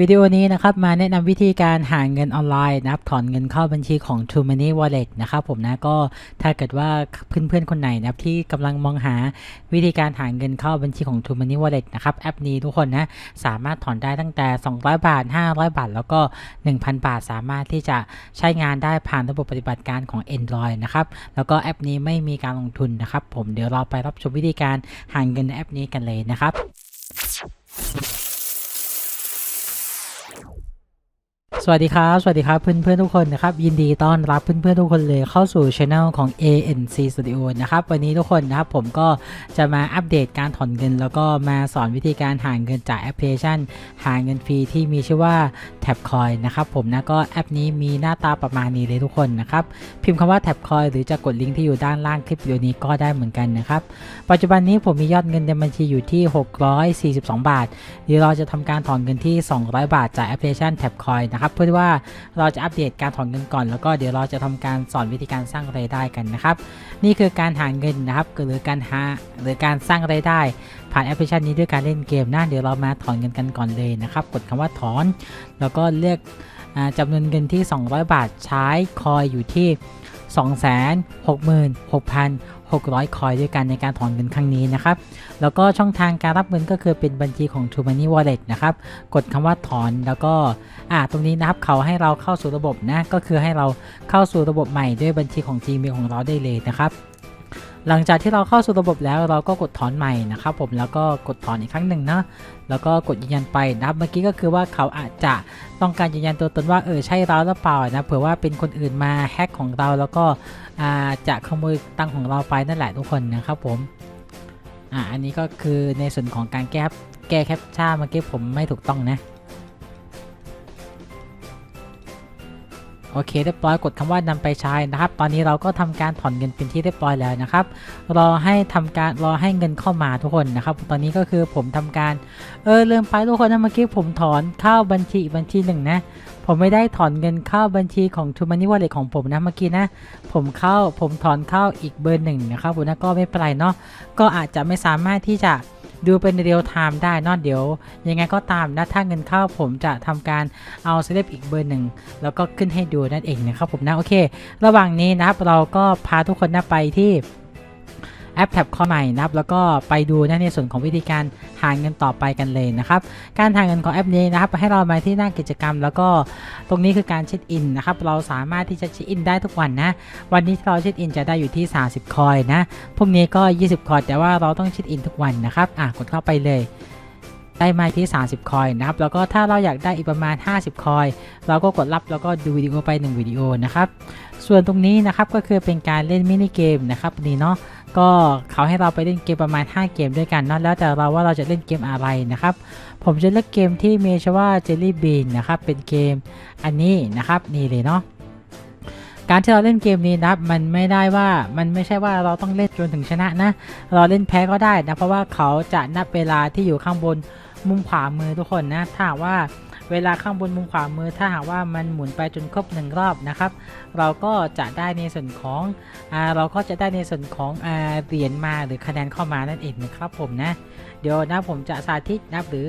วิดีโอนี้นะครับมาแนะนำวิธีการหาเงินออนไลน์นะครับถอนเงินเข้าบัญชีของ True Money Wallet นะครับผมนะก็ถ้าเกิดว่าเพื่อนๆคนไหนนะครับที่กำลังมองหาวิธีการหาเงินเข้าบัญชีของ True Money Wallet นะครับแอปนี้ทุกคนนะสามารถถอนได้ตั้งแต่ 200 บาท 500 บาท แล้วก็ 1,000 บาทสามารถที่จะใช้งานได้ผ่านระบบปฏิบัติการของ Android นะครับแล้วก็แอปนี้ไม่มีการลงทุนนะครับผมเดี๋ยวเราไปรับชมวิธีการหาเงินในแอปนี้กันเลยนะครับ สวัสดีครับ สวัสดีครับเพื่อนๆทุกคนนะครับ ยินดีต้อนรับเพื่อนๆทุกคนเลยเข้าสู่ช anel ของ ANC Studio นะครับ วันนี้ทุกคนนะครับผมก็จะมาอัปเดตการถอนเงิน แล้วก็มาสอนวิธีการหาเงินจากแอปพลิเคชัน หาเงินฟรีที่มีชื่อว่า Tabcoin นะครับผมนะก็แอปนี้มีหน้าตาประมาณนี้เลยทุกคนนะครับพิมพ์คำว่า Tabcoin หรือจะกดลิงก์ที่อยู่ด้านล่างคลิปวิดีโอนี้ก็ได้เหมือนกันนะครับปัจจุบันนี้ผมมียอดเงินในบัญชีอยู่ที่ 642 บาทเดี๋ยวเราจะทำการถอนเงินที่ 200 บาทจากแอปพลิเคชัน Tabcoin นะครับครับเพื่อที่ว่าเราจะอัปเดตการถอนเงินก่อน แล้วก็เดี๋ยวเราจะทำการสอนวิธีการสร้างรายได้กันนะครับ นี่คือการหาเงินนะครับหรือการหาหรือการสร้างรายได้ ผ่านแอปพลิเคชันนี้ด้วยการเล่นเกมนะเดี๋ยวเรามาถอนเงินกันก่อนเลยนะครับ กดคำว่าถอน แล้วก็เลือก จำนวนเงินที่ 200 บาทใช้คอยอยู่ที่ 266,600 คอยด้วยกันในการถอนเงินครั้งนี้นะครับ แล้วก็ช่องทางการรับเงินก็คือเป็นบัญชีของ True Money Wallet นะครับ กดคำว่าถอนแล้วก็อ่าตรงนี้นะครับเขาให้เราเข้าสู่ระบบนะ ก็คือให้เราเข้าสู่ระบบใหม่ด้วยบัญชีของ Gmail ของเราได้เลยนะครับ หลังจากที่เราเข้าสู่ระบบแล้วเราก็กดถอนใหม่นะครับผมแล้วก็กดถอนอีกครั้งหนึ่งนะแล้วก็กดยืนยันไปนะครับเมื่อกี้ก็คือว่าเขาอาจจะต้องการยืนยันตัวตนว่าเออใช่เราหรือเปล่านะเผื่อว่าเป็นคนอื่นมาแฮ็กของเราแล้วก็าจะขโมยตังของเราไปนั่นแหละทุกคนนะครับผมอ่าอันนี้ก็คือในส่วนของการแก้แก้แคปชั่นเมื่อกี้ผมไม่ถูกต้องนะ โอเคเรียบร้อยกดคำว่านำไปใช้นะครับ ตอนนี้เราก็ทำการถอนเงินเป็นที่เรียบร้อยแล้วนะครับ รอให้ทำการรอให้เงินเข้ามาทุกคนนะครับ ตอนนี้ก็คือผมทำการ เออลืมไปทุกคนนะเมื่อกี้ผมถอนเข้าบัญชีบัญชีหนึ่งนะ ผมไม่ได้ถอนเงินเข้าบัญชีของ True Money Wallet ของผมนะเมื่อกี้นะ ผมเข้าผมถอนเข้าอีกเบอร์หนึ่งนะครับผมนะก็ไม่เป็นไรเนาะก็อาจจะไม่สามารถที่จะ ดูเป็นเรียลไทม์ได้นอะเดี๋ยว ยังไงก็ตามนะถ้าเงินเข้าผมจะทำการเอาเซเลบอีกเบอร์หนึ่งแล้วก็ขึ้นให้ดูนั่นเองนะครับผมนะโอเค ระหว่างนี้นะครับเราก็พาทุกคนนะไปที่ แอปแท็บข้อใหม่นะครับแล้วก็ไปดูในส่วนของวิธีการหาเงินต่อไปกันเลยนะครับการหาเงินของแอปนี้นะครับให้เรามาที่หน้ากิจกรรม แล้วก็ตรงนี้คือการเช็คอินนะครับเราสามารถที่จะเช็คอินได้ทุกวันนะวันนี้เราเช็คอินจะได้อยู่ที่ 30 คอยนะพรุ่งนี้ก็ 20 คอยแต่ว่าเราต้องเช็คอินทุกวันนะครับอะกดเข้าไปเลยได้มาที่ 30 คอยนะครับ แล้วก็ถ้าเราอยากได้อีกประมาณ 50 คอย เราก็กดรับแล้วก็ดูวิดีโอไป 1 วิดีโอนะครับ ส่วนตรงนี้นะครับก็คือเป็นการเล่นมินิเกมนะครับนี่เนาะ ก็เขาให้เราไปเล่นเกมประมาณ 5 เกมด้วยกันเนาะแล้วแต่เราว่าเราจะเล่นเกมอะไรนะครับ ผมจะเลือกเกมที่มีชื่อว่า Jelly Bean นะครับ เป็นเกมอันนี้นะครับนี่เลยเนาะการที่เราเล่นเกมนี้นะมันไม่ได้ว่ามันไม่ใช่ว่าเราต้องเล่นจนถึงชนะนะ เราเล่นแพ้ก็ได้นะเพราะว่าเขาจะนับเวลาที่อยู่ข้างบน มุมขวามือทุกคนนะถ้าว่าเวลาข้างบนมุมขวามือถ้าหากว่ามันหมุนไปจนครบหนึ่งรอบนะครับ เราก็จะได้ในส่วนของอ่าเราก็จะได้ในส่วนของอ่าเหรียญมาหรือคะแนนเข้ามานั่นเองนะครับผมนะ เดี๋ยวนะผมจะสาธิตนะหรือ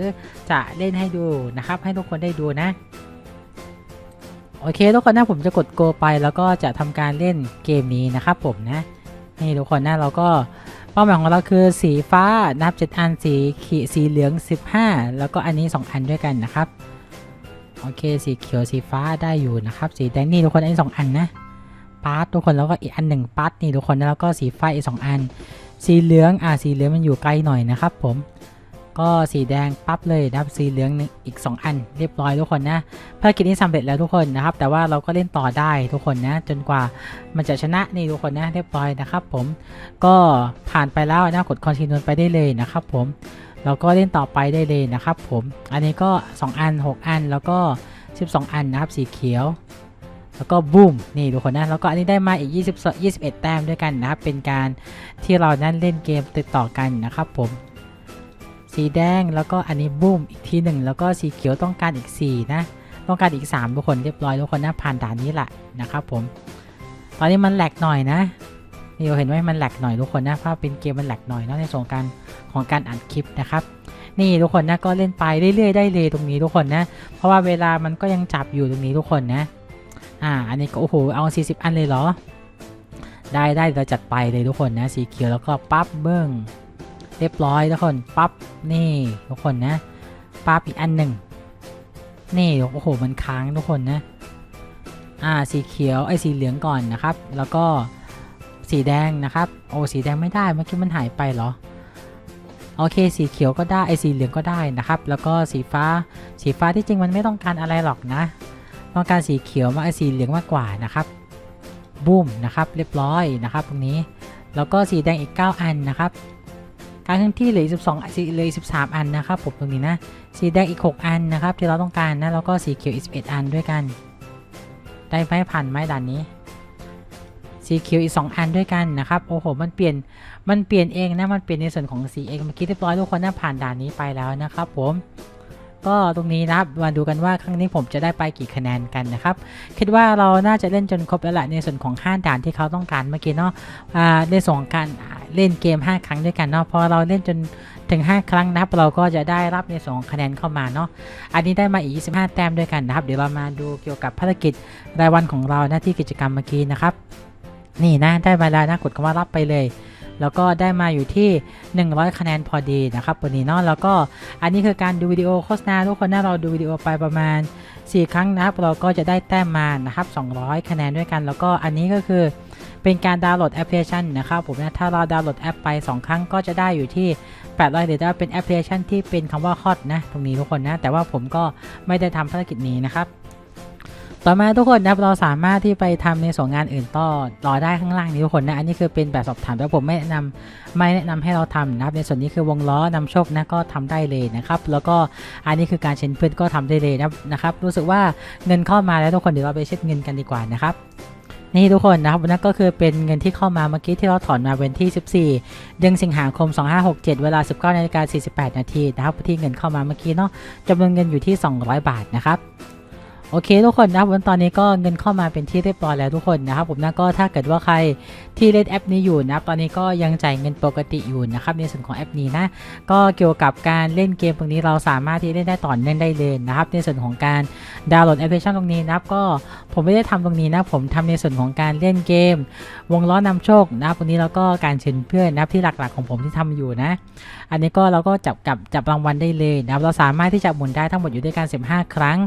จะเล่นให้ดูนะครับ ให้ทุกคนได้ดูนะโอเคทุกคนนะผมจะกดโกไปแล้วก็จะทำการเล่นเกมนี้นะครับผมนะนี่ทุกคนนะเราก็ เป้าหมายของเราคือสีฟ้านะครับ7อันสีขีสีเหลือง 15 แล้วก็อันนี้ 2 อันด้วยกันนะครับโอเคสีเขียวสีฟ้าได้อยู่นะครับ สีแดงนี่ทุกคนอันนี้สองอันนะปาร์ตทุกคนแล้วก็อีกอันหนึ่งปาร์ตนี่ทุกคนแล้วก็สีฟ้าอีกสองอัน สีเหลืองอ่าสีเหลืองมันอยู่ไกลหน่อยนะครับผม ก็สีแดงปั๊บเลยนะครับสีเหลืองอีก 2 อัน เรียบร้อยทุกคนนะภารกิจนี้สำเร็จแล้วทุกคนนะครับ แต่ว่าเราก็เล่นต่อได้ทุกคนนะ จนกว่ามันจะชนะนี่ทุกคนนะ เรียบร้อยนะครับผมก็ผ่านไปแล้วนะกดคอนติเนียไปได้เลยนะครับผมเราก็เล่นต่อไปได้เลยนะครับผมอันนี้ก็ 2 อัน 6 อันแล้วก็ 12 อันนะครับสีเขียวแล้วก็บูมนี่ทุกคนนะแล้วก็อันนี้ได้มาอีก 20 21 แต้มด้วยกันนะครับเป็นการที่เรานั้นเล่นเกมติดต่อกันนะครับผม สีแดงแล้วก็อันนี้บูมอีกทีหนึ่งแล้วก็สีเขียวต้องการอีก 4 นะ ต้องการอีก 3 ทุกคนเรียบร้อยทุกคนนะผ่านด่านนี้แหละนะครับผม ตอนนี้มันแหลกหน่อยนะนี่เราเห็นว่ามันแหลกหน่อยทุกคนนะเพราะเป็นเกมมันแหลกหน่อยเนาะในส่วนของการของการอัดคลิปนะครับนี่ทุกคนนะก็เล่นไปเรื่อยๆได้เลยตรงนี้ทุกคนนะ เพราะว่าเวลามันก็ยังจับอยู่ตรงนี้ทุกคนนะ อ่า อันนี้ก็โอ้โหเอา 40 อันเลยเหรอ ได้ได้เราจัดไปเลยทุกคนนะสีเขียวแล้วก็ปั๊บเบิ้ง เรียบร้อยทุกคนปั๊บนี่ทุกคนนะปั๊บอีกอันหนึ่งนี่โอ้โหมันค้างทุกคนนะอ่าสีเขียวไอ้สีเหลืองก่อนนะครับ แล้วก็สีแดงนะครับโอ้สีแดงไม่ได้เมื่อกี้มันหายไปเหรอโอเคสีเขียวก็ได้ไอ้สีเหลืองก็ได้นะครับ แล้วก็สีฟ้าสีฟ้าที่จริงมันไม่ต้องการอะไรหรอกนะ ต้องการสีเขียวมากไอ้สีเหลืองมากกว่านะครับบูมนะครับเรียบร้อยนะครับตรงนี้แล้วก็สีแดงอีก 9 อันนะครับ อนที่เหลือ12สีเหลือ13 อันนะครับผมตรงนี้นะ สีแดงอีก 6 อันนะครับที่เราต้องการนะแล้วก็สีเขียวอีก11อันด้วยกัน ได้ไหมผ่านไหมด่านนี้ สีเขียวอีก 2 อันด้วยกันนะครับโอ้โหมันเปลี่ยนมันเปลี่ยนเองนะมันเปลี่ยนในส่วนของสีเองเมื่อกี้เรียบร้อยทุกคนนะผ่านด่านนี้ไปแล้วนะครับผม ก็ตรงนี้นะครับมาดูกันว่าครั้งนี้ผมจะได้ไปกี่คะแนนกันนะครับ คิดว่าเราน่าจะเล่นจนครบแล้วแหละในส่วนของ 5 ด่านที่เขาต้องการเมื่อกี้เนาะอ่าในส่วนของการเล่นเกม 5 ครั้งด้วยกันเนาะพอเราเล่นจนถึง 5 ครั้งนะครับ เราก็จะได้รับในส่วนของคะแนนเข้ามาเนาะอันนี้ได้มาอีก 25 แต้มด้วยกันนะครับ เดี๋ยวเรามาดูเกี่ยวกับภารกิจรายวันของเราหน้าที่กิจกรรมเมื่อกี้นะครับ นี่นะได้มาแล้วนะกดคำว่ารับไปเลย แล้วก็ได้มาอยู่ที่ 100 คะแนนพอดีนะครับวันนี้เนาะแล้วก็อันนี้คือการดูวิดีโอโฆษณาทุกคนนะเราดูวิดีโอไปประมาณ 4 ครั้งนะครับเราก็จะได้แต้มมานะครับ 200 คะแนนด้วยกัน แล้วก็อันนี้ก็คือเป็นการดาวน์โหลดแอปพลิเคชันนะครับผมนะถ้าเราดาวน์โหลดแอปไป 2 ครั้งก็จะได้อยู่ที่ 800หรือว่าเป็นแอปพลิเคชันที่เป็นคำว่าฮอตนะตรงนี้ทุกคนนะแต่ว่าผมก็ไม่ได้ทำภารกิจนี้นะครับ ต่อมาทุกคนนะครับเราสามารถที่ไปทำในส่วนงานอื่นต่อรอได้ข้างล่างนี้ทุกคนนะอันนี้คือเป็นแบบสอบถามแต่ผมไม่แนะนำไม่แนะนำให้เราทำนะครับในส่วนนี้คือวงล้อนำโชคนะก็ทำได้เลยนะครับแล้วก็อันนี้คือการเช็นเพื่อนก็ทำได้เลยนะครับรู้สึกว่าเงินเข้ามาแล้วทุกคนเดี๋ยวเราไปเช็คเงินกันดีกว่านะครับนี่ทุกคนนะครับนั่นก็คือเป็นเงินที่เข้ามาเมื่อกี้ที่เราถอนมาวันที่ 14 เดือนสิงหาคม 2567 เวลา 19นาฬิกา48 นาทีนะครับที่เงินเข้ามาเมื่อกี้เนาะจำนวนเงินอยู่ที่ 200 บาทนะครับ โอเคทุกคนนะครับวันตอนนี้ก็เงินเข้ามาเป็นที่เรียบร้อยแล้วทุกคนนะครับผมนะก็ถ้าเกิดว่าใครที่เล่นแอปนี้อยู่นะครับตอนนี้ก็ยังจ่ายเงินปกติอยู่นะครับในส่วนของแอปนี้นะก็เกี่ยวกับการเล่นเกมตรงนี้เราสามารถที่เล่นได้ต่อเนื่องได้เลยนะครับในส่วนของการดาวน์โหลดแอปพลิเคชันตรงนี้นะครับก็ผมไม่ได้ทำตรงนี้นะผมทำในส่วนของการเล่นเกม วงล้อนำโชคนะครับตรงนี้แล้วก็การเชิญเพื่อนนะครับที่หลักๆของผมที่ทำอยู่นะ อันนี้ก็เราก็จับกับจับรางวัลได้เลยนะครับเราสามารถที่จะหมุนได้ทั้งหมดอยู่ด้วยกัน 15 ครั้ง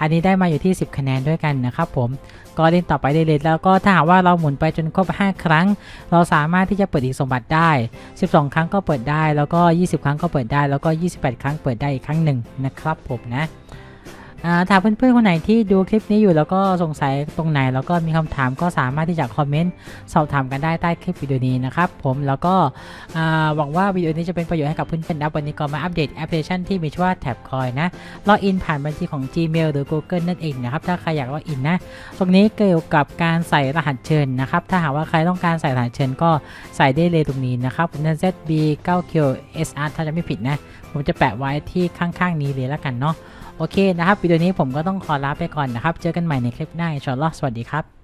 อันนี้ได้มาอยู่ที่ 10 คะแนนด้วยกันนะครับผมก็เล่นต่อไปได้เลยแล้วก็ถ้าหากว่าเราหมุนไปจนครบ 5 ครั้ง เราสามารถที่จะเปิดอีกสมบัติได้ 12 ครั้งก็เปิดได้ แล้วก็ 20 ครั้งก็เปิดได้ แล้วก็ 28 ครั้งเปิดได้อีกครั้งหนึ่งนะครับผมนะ ถ้าเพื่อนๆคนไหนที่ดูคลิปนี้อยู่แล้วก็สงสัยตรงไหน แล้วก็มีคำถามก็สามารถที่จะคอมเมนต์สอบถามกันได้ใต้คลิปวิดีโอนี้นะครับผมแล้วก็หวังว่าวิดีโอนี้จะเป็นประโยชน์ให้กับเพื่อนๆนะวันนี้ก็มาอัปเดตแอปพลิเคชันที่มีชื่อว่าแท็บคอยนะล็อกอินผ่านบัญชีของ Gmail หรือ Google นั่นเองนะครับถ้าใครอยากล็อกอินนะตรงนี้เกี่ยวกับการใส่รหัสเชิญนะครับถ้าหากว่าใครต้องการใส่รหัสเชิญก็ใส่ได้เลยตรงนี้นะครับผมจะ ZB 9 q SR ถ้าจะไม่ผิดนะ ผมจะแปะไว้ที่ข้างๆนี้เลยแล้วกันเนาะ โอเคนะครับวิดีโอนี้ผมก็ต้องขอลาไปก่อนนะครับ เจอกันใหม่ในคลิปหน้าอินชาอัลลอฮ์สวัสดีครับ